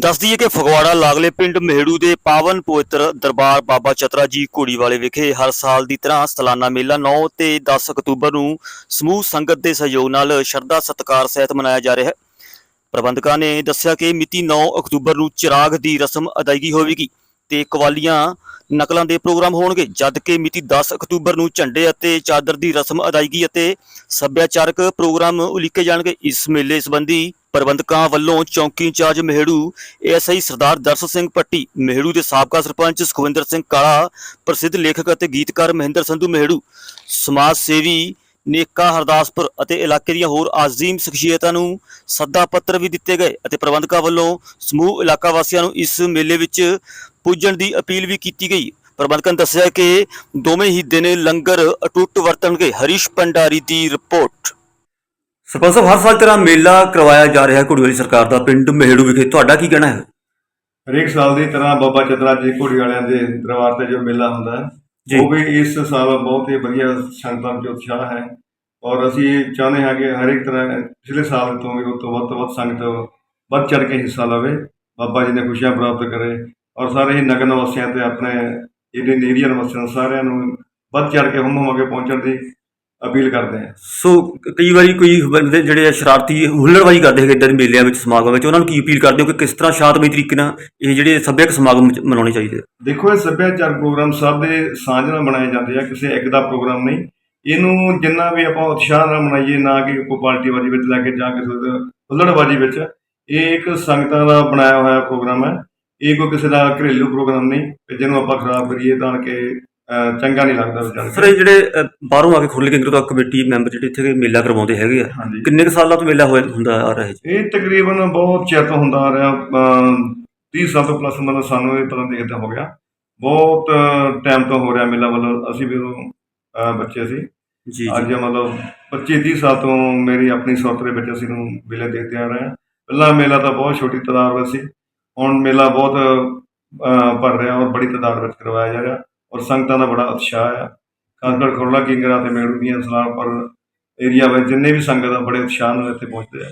ਦੱਸ ਦਈਏ ਕਿ ਫਗਵਾੜਾ ਲਾਗਲੇ ਪਿੰਡ ਮਹਿੜੂ ਦੇ ਪਾਵਨ ਪਵਿੱਤਰ ਦਰਬਾਰ ਬਾਬਾ ਚਤਰਾ ਜੀ ਘੋੜੀ ਵਾਲੇ ਵਿਖੇ ਹਰ ਸਾਲ ਦੀ ਤਰ੍ਹਾਂ ਸਲਾਨਾ ਮੇਲਾ 9 ਤੇ 10 ਅਕਤੂਬਰ ਨੂੰ ਸਮੂਹ ਸੰਗਤ ਦੇ ਸਹਿਯੋਗ ਨਾਲ ਸ਼ਰਧਾ ਸਤਿਕਾਰ ਸਹਿਤ ਮਨਾਇਆ ਜਾ ਰਿਹਾ ਹੈ। ਪ੍ਰਬੰਧਕਾਂ ਨੇ ਦੱਸਿਆ ਕਿ ਮਿਤੀ 9 ਅਕਤੂਬਰ ਨੂੰ ਚਿਰਾਗ ਦੀ ਰਸਮ ਅਦਾਇਗੀ ਹੋਵੇਗੀ ਤੇ ਕਵਾਲੀਆਂ ਨਕਲਾਂ ਦੇ ਪ੍ਰੋਗਰਾਮ ਹੋਣਗੇ, ਜਦ ਕਿ ਮਿਤੀ 10 ਅਕਤੂਬਰ ਨੂੰ ਝੰਡੇ ਅਤੇ ਚਾਦਰ ਦੀ ਰਸਮ ਅਦਾਇਗੀ ਅਤੇ ਸੱਭਿਆਚਾਰਕ ਪ੍ਰੋਗਰਾਮ ਉਲੀਕੇ ਜਾਣਗੇ। ਇਸ ਮੇਲੇ ਸੰਬੰਧੀ ਪ੍ਰਬੰਧਕਾਂ ਵੱਲੋਂ ਚੌਂਕੀ ਇੰਚਾਰਜ ਮਹਿੜੂ, ਏਐਸਆਈ ਸਰਦਾਰ ਦਰਸ਼ਨ ਸਿੰਘ ਪੱਟੀ, ਮਹਿੜੂ ਦੇ ਸਾਬਕਾ ਸਰਪੰਚ ਸੁਖਵਿੰਦਰ ਸਿੰਘ ਕਾਲਾ, ਪ੍ਰਸਿੱਧ ਲੇਖਕ ਅਤੇ ਗੀਤਕਾਰ ਮਹਿੰਦਰ ਸੰਧੂ ਮਹਿੜੂ, ਸਮਾਜ ਸੇਵੀ ਨੇਕਾ ਹਰਦਾਸਪੁਰ ਅਤੇ ਇਲਾਕੇ ਦੀਆਂ ਹੋਰ ਆਜ਼ੀਮ ਸ਼ਖਸੀਅਤਾਂ ਨੂੰ ਸੱਦਾ ਪੱਤਰ ਵੀ ਦਿੱਤੇ ਗਏ ਅਤੇ ਪ੍ਰਬੰਧਕਾਂ ਵੱਲੋਂ ਸਮੂਹ ਇਲਾਕਾ ਵਾਸੀਆਂ ਨੂੰ ਇਸ ਮੇਲੇ ਵਿੱਚ ਪੁੱਜਣ ਦੀ ਅਪੀਲ ਵੀ ਕੀਤੀ ਗਈ। ਪ੍ਰਬੰਧਕਾਂ ਨੇ ਦੱਸਿਆ ਕਿ ਦੋਵੇਂ ਹੀ ਦਿਨ ਲੰਗਰ ਅਟੁੱਟ ਵਰਤਣਗੇ। ਹਰੀਸ਼ ਪੰਡਾਰੀ ਦੀ ਰਿਪੋਰਟ। ਸਰਪੰਚ ਹਰ ਸਾਲ ਤਰ੍ਹਾਂ ਮੇਲਾ ਕਰਵਾਇਆ ਜਾ ਰਿਹਾ ਘੋੜੀ ਵਾਲੀ ਸਰਕਾਰ ਦਾ ਪਿੰਡ ਮਹਿੜੂ ਵਿਖੇ। ਤੁਹਾਡਾ ਕੀ ਕਹਿਣਾ ਹੈ? ਹਰੇਕ ਸਾਲ ਦੀ ਤਰ੍ਹਾਂ ਬਾਬਾ ਚਤਰਾ ਜੀ ਘੋੜੀ ਵਾਲਿਆਂ ਦੇ ਦਰਬਾਰ ਤੇ ਜੋ ਮੇਲਾ ਹੁੰਦਾ ਹੈ। ਉਹ ਵੀ ਇਸ ਸਾਲ ਬਹੁਤ ਹੀ ਵਧੀਆ ਸੰਗਤਾਂ ਵਿੱਚ ਉਤਸ਼ਾਹ ਹੈ। ਔਰ ਅਸੀਂ ਚਾਹੁੰਦੇ ਹਾਂ ਕਿ ਹਰੇਕ ਤਰ੍ਹਾਂ ਪਿਛਲੇ ਸਾਲ ਤੋਂ ਵੀ ਤੋਂ ਵੱਧ ਤੋਂ ਵੱਧ ਸੰਗਤ ਵੱਧ ਚੜ ਕੇ ਹਿੱਸਾ ਲਵੇ ਬਾਬਾ ਜੀ ਨੇ ਖੁਸ਼ੀਆਂ ਪ੍ਰਾਪਤ ਕਰੇ। ਔਰ ਸਾਰੇ ਹੀ ਨਗਰ ਨਿਵਾਸੀਆਂ ਤੇ ਆਪਣੇ ਜਿਹੜੇ ਏਰੀਆ ਨਿਵਾਸੀਆਂ ਸਾਰਿਆਂ ਨੂੰ ਵੱਧ ਚੜ ਕੇ ਹੁੰਮ ਹੁੰਮ ਪਹੁੰਚਣ ਦੀ ਅਪੀਲ ਕਰਦੇ ਹਾਂ। ਸੋ ਕਈ ਵਾਰੀ ਕੋਈ ਬੰਦੇ ਜਿਹੜੇ ਆ ਸ਼ਰਾਰਤੀ ਹੁੱਲੜਬਾਜ਼ੀ ਕਰਦੇ ਹੈਗੇ ਇਦਾਂ ਦੇ ਮੇਲਿਆਂ ਵਿੱਚ ਸਮਾਗਮ ਵਿੱਚ ਉਹਨਾਂ ਨੂੰ ਕੀ ਅਪੀਲ ਕਰਦੇ ਹੋ ਕਿ ਕਿਸ ਤਰ੍ਹਾਂ ਸ਼ਾਂਤਮਈ ਤਰੀਕੇ ਨਾਲ ਇਹ ਜਿਹੜੇ ਸੱਭਿਅਕ ਸਮਾਗਮ ਚ- ਮਨਾਉਣੇ ਚਾਹੀਦੇ? ਦੇਖੋ ਇਹ ਸੱਭਿਆਚਾਰ ਪ੍ਰੋਗਰਾਮ ਸਭ ਦੇ ਸਾਂਝ ਨਾਲ ਬਣਾਏ ਜਾਂਦੇ ਆ ਕਿਸੇ ਇੱਕ ਦਾ ਪ੍ਰੋਗਰਾਮ ਨਹੀਂ। ਇਹਨੂੰ ਜਿੰਨਾ ਵੀ ਆਪਾਂ ਉਤਸ਼ਾਹ ਨਾਲ ਮਨਾਈਏ ਨਾ ਕਿ ਕੋਈ ਪਾਰਟੀਬਾਜ਼ੀ ਵਿੱਚ ਲੈ ਕੇ ਜਾਂ ਕਿਸੇ ਹੁੱਲੜਬਾਜ਼ੀ ਵਿੱਚ ਇਹ ਇੱਕ ਸੰਗਤਾਂ ਦਾ ਬਣਾਇਆ ਹੋਇਆ ਪ੍ਰੋਗਰਾਮ ਹੈ। ਇਹ ਕੋਈ ਕਿਸੇ ਦਾ ਘਰੇਲੂ ਪ੍ਰੋਗਰਾਮ ਨਹੀਂ ਜਿਹਨੂੰ ਆਪਾਂ ਖਰਾਬ ਕਰੀਏ ਤਾਂ ਕਿ ਚੰਗਾ ਨਹੀਂ ਲੱਗਦਾ ਜਾਣ ਸਰ ਇਹ ਜਿਹੜੇ ਅ, ਬਾਹਰੋਂ ਆ ਕੇ ਖੁੱਲ੍ਹ ਕੇ ਤੋਂ ਕਮੇਟੀ ਮੈਂਬਰ ਜਿਹੜੇ ਇੱਥੇ ਮੇਲਾ ਕਰਵਾਉਂਦੇ ਹੈਗੇ ਆ ਹਾਂਜੀ। ਕਿੰਨੇ ਕੁ ਸਾਲਾਂ ਤੋਂ ਮੇਲਾ ਹੋਇਆ ਹੁੰਦਾ ਆ ਰਿਹਾ ਜੀ? ਇਹ ਤਕਰੀਬਨ ਬਹੁਤ ਚਿਰ ਤੋਂ ਹੁੰਦਾ ਆ ਰਿਹਾ ਅਮ 30 ਸਾਲ ਤੋਂ ਪਲੱਸ ਮਤਲਬ ਸਾਨੂੰ ਇਹ ਪਤਾ ਦੇਖਦਾ ਹੋ ਗਿਆ। ਬਹੁਤ ਟਾਈਮ ਤੋਂ ਹੋ ਰਿਹਾ ਮੇਲਾ ਮਤਲਬ ਅਸੀਂ ਵੀ ਉਦੋਂ ਅਹ, ਬੱਚੇ ਸੀ। ਜੀ ਅੱਜ ਮਤਲਬ 25 30 ਸਾਲ ਤੋਂ ਮੇਰੀ ਆਪਣੀ ਸੁਰਤ ਦੇ ਵਿੱਚ ਅਸੀਂ ਨੂੰ ਮੇਲੇ ਦੇਖਦੇ ਆ ਰਹੇ ਹਾਂ। ਪਹਿਲਾਂ ਮੇਲਾ ਤਾਂ ਬਹੁਤ ਛੋਟੀ ਤਾਦਾਦ ਵਿੱਚ ਸੀ। ਹੁਣ ਮੇਲਾ ਬਹੁਤ ਅਹ, ਭਰ ਰਿਹਾ ਔਰ ਬੜੀ ਤਾਦਾਦ ਵਿੱਚ ਕਰਵਾਇਆ ਜਾ ਰਿਹਾ। ਔਰ ਸੰਗਤਾਂ ਦਾ ਬੜਾ ਉਤਸ਼ਾਹ ਆ। ਖਾਸ ਕਰ ਖੁਰਲਾ ਕਿੰਗਰਾ ਤੇ ਮੇੜੂ ਦੀਆਂ ਸਲਾਮਪੁਰ ਏਰੀਆ ਵਿੱਚ ਜਿੰਨੇ ਵੀ ਸੰਗਤ ਆ ਬੜੇ ਉਤਸ਼ਾਹ ਨਾਲ ਇੱਥੇ ਪਹੁੰਚਦੇ ਆ।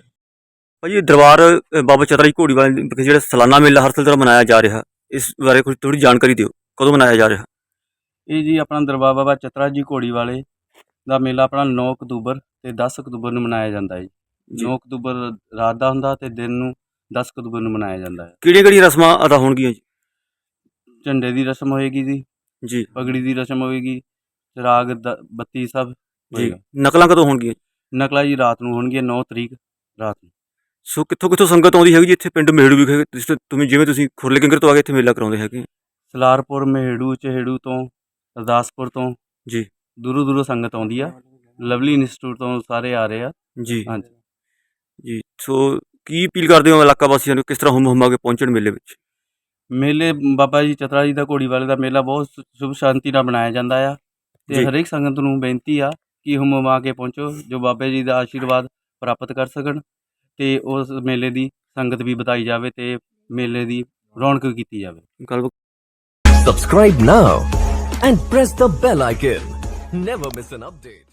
ਭਾਜੀ ਇਹ ਦਰਬਾਰ ਬਾਬਾ ਚਤਰਾ ਜੀ ਘੋੜੀ ਵਾਲੇ ਵਿਖੇ ਜਿਹੜਾ ਸਾਲਾਨਾ ਮੇਲਾ ਹਰ ਸਾਲ ਤਰ੍ਹਾਂ ਮਨਾਇਆ ਜਾ ਰਿਹਾ ਇਸ ਬਾਰੇ ਕੁਝ ਥੋੜੀ ਜਾਣਕਾਰੀ ਦਿਓ। ਕਦੋਂ ਮਨਾਇਆ ਜਾ ਰਿਹਾ? ਇਹ ਜੀ ਆਪਣਾ ਦਰਬਾਰ ਬਾਬਾ ਚਤਰਾ ਜੀ ਘੋੜੀ ਵਾਲੇ ਦਾ ਮੇਲਾ ਆਪਣਾ 9 ਅਕਤੂਬਰ ਤੇ 10 ਅਕਤੂਬਰ ਨੂੰ ਮਨਾਇਆ ਜਾਂਦਾ ਹੈ ਜੀ। 9 ਅਕਤੂਬਰ ਰਾਤ ਦਾ ਹੁੰਦਾ ਤੇ ਦਿਨ ਨੂੰ 10 ਅਕਤੂਬਰ ਨੂੰ ਮਨਾਇਆ ਜਾਂਦਾ ਹੈ। ਕਿਹੜੀਆਂ ਕਿਹੜੀਆਂ ਰਸਮਾਂ ਅਦਾ ਹੋਣਗੀਆਂ ਜੀ? ਝੰਡੇ ਦੀ ਰਸਮ ਹੋਏਗੀ ਜੀ। ਜੀ। ਪਗੜੀ ਦੀ ਰਸਮ ਹੋਏਗੀ ਚਿਰਾਗ ਦ- ਬੱਤੀ ਸਭ ਜੀ। ਹੋਏਗਾ। ਨਕਲਾਂ ਕਦੋਂ ਹੋਣਗੀਆਂ? ਨਕਲਾ ਜੀ ਰਾਤ ਨੂੰ ਹੋਣਗੀਆਂ 9 ਤਰੀਕ ਰਾਤ ਨੂੰ। ਸੋ ਕਿੱਥੋਂ ਕਿੱਥੋਂ ਸੰਗਤ ਆਉਂਦੀ ਹੈਗੀ ਜੀ? ਇੱਥੇ ਪਿੰਡ ਮੇੜੂ ਵਿਖੇ ਜਿਸ ਤੋਂ ਤੁਸੀਂ ਜਿਵੇਂ ਤੁਸੀਂ ਖੁਰਲੇ ਕਿੰਗਰ ਤੋਂ ਆ ਕੇ ਇੱਥੇ ਮੇਲਾ ਕਰਾਉਂਦੇ ਹੈਗੇ। ਸਲਾਰਪੁਰ ਮਹਿੜੂ ਚਹੇੜੂ ਤੋਂ ਅਰਦਾਸਪੁਰ ਤੋਂ ਜੀ। ਦੂਰੋਂ ਦੂਰੋਂ ਸੰਗਤ ਆਉਂਦੀ ਆ। ਲਵਲੀ ਇੰਸਟੀਚਿਊਟ ਤੋਂ ਸਾਰੇ ਆ ਰਹੇ ਆ। ਜੀ। ਹਾਂਜੀ। ਜੀ। ਸੋ ਕੀ ਅਪੀਲ ਕਰਦੇ ਹੋ ਇਲਾਕਾ ਵਾਸੀਆਂ ਨੂੰ ਕਿਸ ਤਰ੍ਹਾਂ ਹੁਮ ਹੁਮਾ ਕੇ ਪਹੁੰਚਣ ਮੇਲੇ ਵਿੱਚ? ਮੇਲੇ ਬਾਬਾ ਜੀ ਚਤਰਾ ਜੀ ਦਾ ਘੋੜੀ ਵਾਲੇ ਦਾ ਮੇਲਾ ਬਹੁਤ ਸੁਭ ਸ਼ਾਂਤੀ ਨਾਲ ਮਨਾਇਆ ਜਾਂਦਾ ਆ ਜੀ। ਤੇ ਹਰੇਕ ਸੰਗਤ ਨੂੰ ਬੇਨਤੀ ਆ ਕਿ ਹੁਮਮਾ ਕੇ ਪਹੁੰਚੋ ਜੋ ਬਾਬੇ ਜੀ ਦਾ ਆਸ਼ੀਰਵਾਦ ਪ੍ਰਾਪਤ ਕਰ ਸਕਣ ਤੇ ਉਸ ਮੇਲੇ ਦੀ ਸੰਗਤ ਵੀ ਵਧਾਈ ਜਾਵੇ ਤੇ ਮੇਲੇ ਦੀ ਰੌਣਕ ਕੀਤੀ ਜਾਵੇ ਗੱਲ Subscribe now and press the bell icon. Never miss an update.